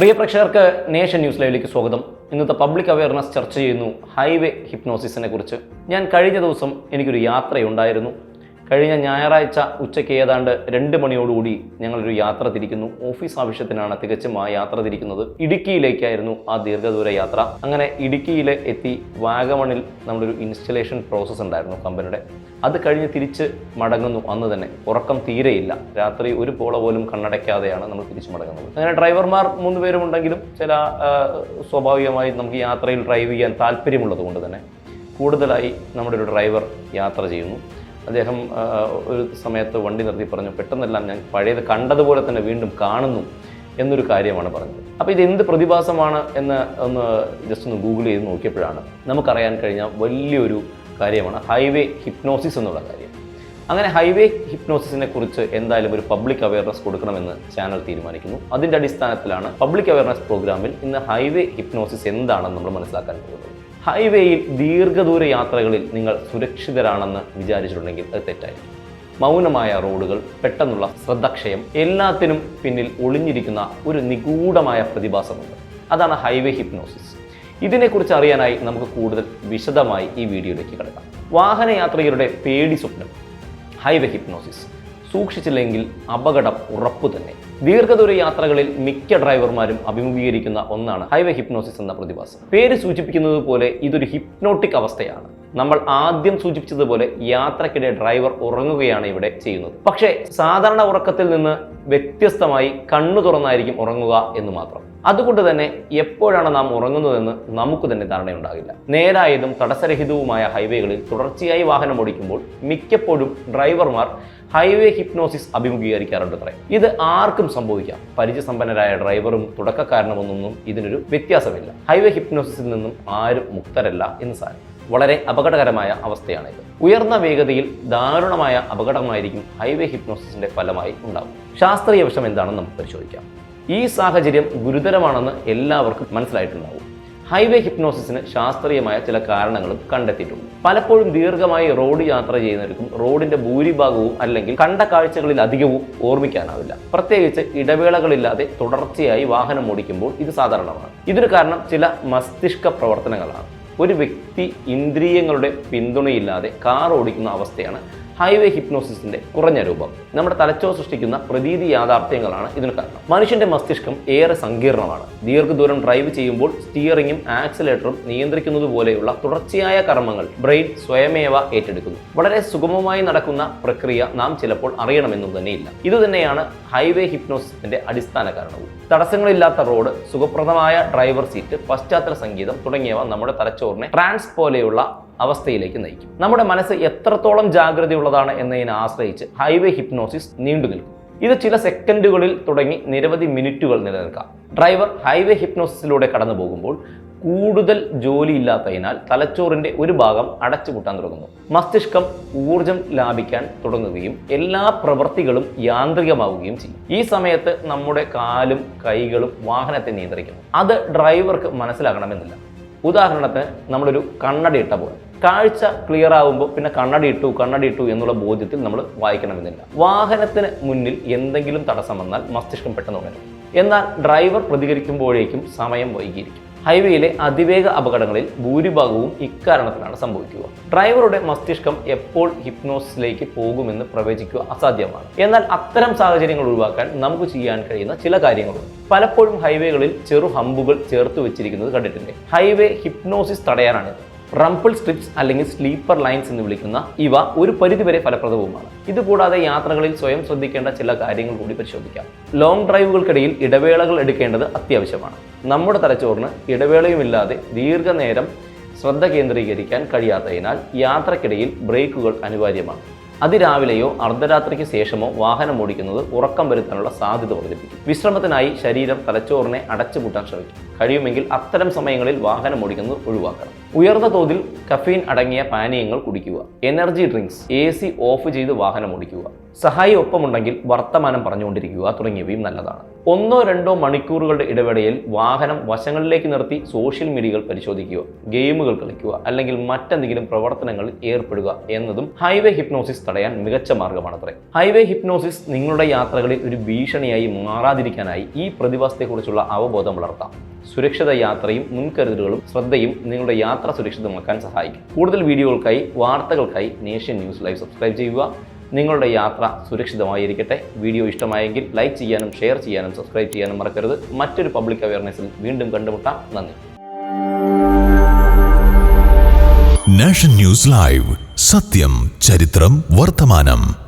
പ്രിയ പ്രേക്ഷകർക്ക് nation news ലൈവിലേക്ക് സ്വാഗതം. ഇന്നത്തെ പബ്ലിക് അവയർനെസ് ചർച്ച ചെയ്യുന്നു. ഹൈവേ ഹിപ്നോസിസിനെ കുറിച്ച്. ഞാൻ കഴിഞ്ഞ ദിവസം എനിക്കൊരു യാത്രയുണ്ടായിരുന്നു. കഴിഞ്ഞ ഞായറാഴ്ച ഉച്ചയ്ക്ക് ഏതാണ്ട് രണ്ട് മണിയോടുകൂടി ഞങ്ങളൊരു യാത്ര തിരിക്കുന്നു. ഓഫീസ് ആവശ്യത്തിനാണ് തികച്ചും ആ യാത്ര തിരിക്കുന്നത്. ഇടുക്കിയിലേക്കായിരുന്നു ആ ദീർഘദൂര യാത്ര. അങ്ങനെ ഇടുക്കിയിൽ എത്തി വാഗമണിൽ നമ്മളൊരു ഇൻസ്റ്റലേഷൻ പ്രോസസ്സ് ഉണ്ടായിരുന്നു കമ്പനിയുടെ. അത് കഴിഞ്ഞ് തിരിച്ച് മടങ്ങുന്നു. അന്ന് തന്നെ ഉറക്കം തീരെയില്ല. രാത്രി ഒരു പോള പോലും കണ്ണടയ്ക്കാതെയാണ് നമ്മൾ തിരിച്ചു മടങ്ങുന്നത്. അങ്ങനെ ഡ്രൈവർമാർ മൂന്ന് പേരും ഉണ്ടെങ്കിലും ചില സ്വാഭാവികമായി നമുക്ക് യാത്രയിൽ ഡ്രൈവ് ചെയ്യാൻ താല്പര്യമുള്ളത് കൊണ്ട് തന്നെ കൂടുതലായി നമ്മുടെ ഒരു ഡ്രൈവർ യാത്ര ചെയ്യുന്നു. അദ്ദേഹം ഒരു സമയത്ത് വണ്ടി നിർത്തി പറഞ്ഞു പെട്ടെന്നെല്ലാം ഞാൻ പഴയത് കണ്ടതുപോലെ തന്നെ വീണ്ടും കാണുന്നു എന്നൊരു കാര്യമാണ് പറഞ്ഞത്. അപ്പോൾ ഇത് എന്ത് പ്രതിഭാസമാണ് എന്ന് ഒന്ന് ജസ്റ്റ് ഒന്ന് ഗൂഗിൾ ചെയ്ത് നോക്കിയപ്പോഴാണ് നമുക്കറിയാൻ കഴിഞ്ഞ വലിയൊരു കാര്യമാണ് ഹൈവേ ഹിപ്നോസിസ് എന്നുള്ള കാര്യം. അങ്ങനെ ഹൈവേ ഹിപ്നോസിസിനെ കുറിച്ച് എന്തായാലും ഒരു പബ്ലിക് അവയർനെസ് കൊടുക്കണമെന്ന് ചാനൽ തീരുമാനിക്കുന്നു. അതിന്റെ അടിസ്ഥാനത്തിലാണ് പബ്ലിക് അവയർനെസ് പ്രോഗ്രാമിൽ ഇന്ന് ഹൈവേ ഹിപ്നോസിസ് എന്താണെന്ന് നമ്മൾ മനസ്സിലാക്കാൻ പോകുന്നത്. ഹൈവേയിൽ ദീർഘദൂര യാത്രകളിൽ നിങ്ങൾ സുരക്ഷിതരാണെന്ന് വിചാരിച്ചിട്ടുണ്ടെങ്കിൽ അത് തെറ്റായിരിക്കും. മൗനമായ റോഡുകൾ പെട്ടെന്നുള്ള ശ്രദ്ധക്ഷയം എല്ലാത്തിനും പിന്നിൽ ഒളിഞ്ഞിരിക്കുന്ന ഒരു നിഗൂഢമായ പ്രതിഭാസമുണ്ട്. അതാണ് ഹൈവേ ഹിപ്നോസിസ്. ഇതിനെക്കുറിച്ച് അറിയാനായി നമുക്ക് കൂടുതൽ വിശദമായി ഈ വീഡിയോയിലേക്ക് കിടക്കാം. വാഹനയാത്രികരുടെ പേടി സ്വപ്നം. Highway hypnosis. സൂക്ഷിച്ചില്ലെങ്കിൽ അപകടം ഉറപ്പു തന്നെ ദീർഘദൂര യാത്രകളിൽ മിക്ക ഡ്രൈവർമാരും അഭിമുഖീകരിക്കുന്ന ഒന്നാണ് ഹൈവേ ഹിപ്നോസിസ് എന്ന പ്രതിഭാസം. പേര് സൂചിപ്പിക്കുന്നത് പോലെ ഇതൊരു ഹിപ്നോട്ടിക് അവസ്ഥയാണ്. നമ്മൾ ആദ്യം സൂചിപ്പിച്ചതുപോലെ യാത്രക്കിടെ ഡ്രൈവർ ഉറങ്ങുകയാണ് ഇവിടെ ചെയ്യുന്നത്. പക്ഷേ സാധാരണ ഉറക്കത്തിൽ നിന്ന് വ്യത്യസ്തമായി കണ്ണു തുറന്നായിരിക്കും ഉറങ്ങുക എന്ന് മാത്രം. അതുകൊണ്ട് തന്നെ എപ്പോഴാണ് നാം ഉറങ്ങുന്നതെന്ന് നമുക്ക് തന്നെ ധാരണയുണ്ടാകില്ല. നേരായതും തടസ്സരഹിതവുമായ ഹൈവേകളിൽ തുടർച്ചയായി വാഹനം ഓടിക്കുമ്പോൾ മിക്കപ്പോഴും ഡ്രൈവർമാർ ഹൈവേ ഹിപ്നോസിസ് അഭിമുഖീകരിക്കാറുണ്ട് അത്രേ. ഇത് ആർക്കും സംഭവിക്കാം. പരിചയസമ്പന്നരായ ഡ്രൈവറും തുടക്കക്കാരനുമൊന്നും ഇതിനൊരു വ്യത്യാസമില്ല. ഹൈവേ ഹിപ്നോസിസിൽ നിന്നും ആരും മുക്തരല്ല എന്ന് സാരം. വളരെ അപകടകരമായ അവസ്ഥയാണിത്. ഉയർന്ന വേഗതയിൽ ദാരുണമായ അപകടമായിരിക്കും ഹൈവേ ഹിപ്നോസിസിന്റെ ഫലമായി ഉണ്ടാവും ശാസ്ത്രീയ വശം എന്താണെന്ന് നമുക്ക് പരിശോധിക്കാം. ഈ സാഹചര്യം ഗുരുതരമാണെന്ന് എല്ലാവർക്കും മനസ്സിലായിട്ടുണ്ടാവും. ഹൈവേ ഹിപ്നോസിസിന് ശാസ്ത്രീയമായ ചില കാരണങ്ങളും കണ്ടെത്തിയിട്ടുണ്ട്. പലപ്പോഴും ദീർഘമായി റോഡ് യാത്ര ചെയ്യുന്നവർക്കും റോഡിന്റെ ഭൂരിഭാഗവും അല്ലെങ്കിൽ കണ്ട കാഴ്ചകളിൽ അധികവും ഓർമ്മിക്കാനാവില്ല. പ്രത്യേകിച്ച് ഇടവേളകളില്ലാതെ തുടർച്ചയായി വാഹനം ഓടിക്കുമ്പോൾ ഇത് സാധാരണമാണ്. ഇതിന് കാരണം ചില മസ്തിഷ്ക പ്രവർത്തനങ്ങളാണ്. ഒരു വ്യക്തി ഇന്ദ്രിയങ്ങളുടെ പിന്തുണയില്ലാതെ കാർ ഓടിക്കുന്ന അവസ്ഥയാണ് ഹൈവേ ഹിപ്നോസിസിന്റെ കുറഞ്ഞ രൂപം. നമ്മുടെ തലച്ചോർ സൃഷ്ടിക്കുന്ന പ്രതീതി യാഥാർത്ഥ്യങ്ങളാണ് ഇതിന് കാരണം. മനുഷ്യന്റെ മസ്തിഷ്കം ഏറെ സങ്കീർണമാണ്. ദീർഘദൂരം ഡ്രൈവ് ചെയ്യുമ്പോൾ സ്റ്റിയറിംഗും ആക്സിലേറ്ററും നിയന്ത്രിക്കുന്നത് പോലെയുള്ള തുടർച്ചയായ കർമ്മങ്ങൾ ബ്രെയിൻ സ്വയമേവ ഏറ്റെടുക്കുന്നു. വളരെ സുഗമമായി നടക്കുന്ന പ്രക്രിയ നാം ചിലപ്പോൾ അറിയണമെന്നും തന്നെയില്ല. ഇതുതന്നെയാണ് ഹൈവേ ഹിപ്നോസിസിന്റെ അടിസ്ഥാന കാരണവും. തടസ്സങ്ങളില്ലാത്ത റോഡ് സുഖപ്രദമായ ഡ്രൈവർ സീറ്റ് പശ്ചാത്തല സംഗീതം തുടങ്ങിയവ നമ്മുടെ തലച്ചോറിനെ ട്രാൻസ് പോലെയുള്ള അവസ്ഥയിലേക്ക് നയിക്കും. നമ്മുടെ മനസ്സ് എത്രത്തോളം ജാഗ്രതയുള്ളതാണ് എന്നതിനെ ആശ്രയിച്ച് ഹൈവേ ഹിപ്നോസിസ് നീണ്ടു നിൽക്കും. ഇത് ചില സെക്കൻഡുകളിൽ തുടങ്ങി നിരവധി മിനിറ്റുകൾ നിലനിൽക്കാം. ഡ്രൈവർ ഹൈവേ ഹിപ്നോസിസിലൂടെ കടന്നു പോകുമ്പോൾ കൂടുതൽ ജോലിയില്ലാത്തതിനാൽ തലച്ചോറിന്റെ ഒരു ഭാഗം അടച്ചുപൂട്ടാൻ തുടങ്ങുന്നു. മസ്തിഷ്കം ഊർജം ലാഭിക്കാൻ തുടങ്ങുകയും എല്ലാ പ്രവൃത്തികളും യാന്ത്രികമാവുകയും ചെയ്യും. ഈ സമയത്ത് നമ്മുടെ കാലും കൈകളും വാഹനത്തെ നിയന്ത്രിക്കുന്നു. അത് ഡ്രൈവർക്ക് മനസ്സിലാകണമെന്നില്ല. ഉദാഹരണത്തിന് നമ്മളൊരു കണ്ണടയിട്ട പോലെ. കാഴ്ച ക്ലിയർ ആകുമ്പോൾ പിന്നെ കണ്ണടി ഇട്ടു കണ്ണടി ഇട്ടു എന്നുള്ള ബോധ്യത്തിൽ നമ്മൾ വായിക്കണമെന്നില്ല. വാഹനത്തിന് മുന്നിൽ എന്തെങ്കിലും തടസ്സം വന്നാൽ മസ്തിഷ്കം പെട്ടെന്ന് ഉണരും. എന്നാൽ ഡ്രൈവർ പ്രതികരിക്കുമ്പോഴേക്കും സമയം വൈകിയിരിക്കും. ഹൈവേയിലെ അതിവേഗ അപകടങ്ങളിൽ ഭൂരിഭാഗവും ഇക്കാരണത്തിലാണ് സംഭവിക്കുക. ഡ്രൈവറുടെ മസ്തിഷ്കം എപ്പോൾ ഹിപ്നോസിലേക്ക് പോകുമെന്ന് പ്രവചിക്കുക അസാധ്യമാണ്. എന്നാൽ അത്തരം സാഹചര്യങ്ങൾ ഒഴിവാക്കാൻ നമുക്ക് ചെയ്യാൻ കഴിയുന്ന ചില കാര്യങ്ങളുണ്ട്. പലപ്പോഴും ഹൈവേകളിൽ ചെറു ഹമ്പുകൾ ചേർത്ത് വെച്ചിരിക്കുന്നത് കണ്ടിട്ടുണ്ട് ഹൈവേ ഹിപ്നോസിസ് തടയാനാണിത്. റംപിൾ സ്ട്രിപ്സ് അല്ലെങ്കിൽ സ്ലീപ്പർ ലൈൻസ് എന്ന് വിളിക്കുന്ന ഇവ ഒരു പരിധിവരെ ഫലപ്രദവുമാണ്. ഇതുകൂടാതെ യാത്രകളിൽ സ്വയം ശ്രദ്ധിക്കേണ്ട ചില കാര്യങ്ങൾ കൂടി പരിശോധിക്കാം. ലോങ് ഡ്രൈവുകൾക്കിടയിൽ ഇടവേളകൾ എടുക്കേണ്ടത് അത്യാവശ്യമാണ്. നമ്മുടെ തലച്ചോറിന് ഇടവേളയുമില്ലാതെ ദീർഘനേരം ശ്രദ്ധ കേന്ദ്രീകരിക്കാൻ കഴിയാത്തതിനാൽ യാത്രക്കിടയിൽ ബ്രേക്കുകൾ അനിവാര്യമാണ്. അതിരാവിലെയോ അർദ്ധരാത്രിക്ക് ശേഷമോ വാഹനം ഓടിക്കുന്നത് ഉറക്കം വരുത്താനുള്ള സാധ്യത വർദ്ധിപ്പിക്കും. വിശ്രമത്തിനായി ശരീരം തലച്ചോറിനെ അടച്ചുപൂട്ടാൻ ശ്രമിക്കും. കഴിയുമെങ്കിൽ അത്തരം സമയങ്ങളിൽ വാഹനം ഓടിക്കുന്നത് ഒഴിവാക്കണം. ഉയർന്ന തോതിൽ കഫീൻ അടങ്ങിയ പാനീയങ്ങൾ കുടിക്കുക. Energy drinks A C off ചെയ്ത് വാഹനം ഓടിക്കുക. സഹായി ഒപ്പമുണ്ടെങ്കിൽ വർത്തമാനം പറഞ്ഞുകൊണ്ടിരിക്കുക തുടങ്ങിയവയും നല്ലതാണ്. ഒന്നോ രണ്ടോ മണിക്കൂറുകളുടെ ഇടവേളയിൽ വാഹനം വശങ്ങളിലേക്ക് നിർത്തി സോഷ്യൽ മീഡിയകൾ പരിശോധിക്കുക ഗെയിമുകൾ കളിക്കുക അല്ലെങ്കിൽ മറ്റെന്തെങ്കിലും പ്രവർത്തനങ്ങളിൽ ഏർപ്പെടുക എന്നതും ഹൈവേ ഹിപ്നോസിസ് തടയാൻ മികച്ച മാർഗമാണത്രേ. ഹൈവേ ഹിപ്നോസിസ് നിങ്ങളുടെ യാത്രകളിൽ ഒരു ഭീഷണിയായി മാറാതിരിക്കാനായി ഈ പ്രതിഭാസത്തെക്കുറിച്ചുള്ള അവബോധം വളർത്താം. സുരക്ഷിത യാത്രയും മുൻകരുതലുകളും ശ്രദ്ധയും നിങ്ങളുടെ യാത്ര സുരക്ഷിതമാക്കാൻ സഹായിക്കും. കൂടുതൽ വീഡിയോകൾക്കായി വാർത്തകൾക്കായി നേഷ്യൻ ന്യൂസ് ലൈവ് സബ്സ്ക്രൈബ് ചെയ്യുക. നിങ്ങളുടെ യാത്ര സുരക്ഷിതമായിരിക്കട്ടെ. വീഡിയോ ഇഷ്ടമായെങ്കിൽ ലൈക്ക് ചെയ്യാനും ഷെയർ ചെയ്യാനും സബ്സ്ക്രൈബ് ചെയ്യാനും മറക്കരുത്. മറ്റൊരു പബ്ലിക് അവയർനെസ്സിൽ വീണ്ടും കണ്ടുമുട്ടാം. നന്ദി. Nation news live. സത്യം ചരിത്രം വർത്തമാനം.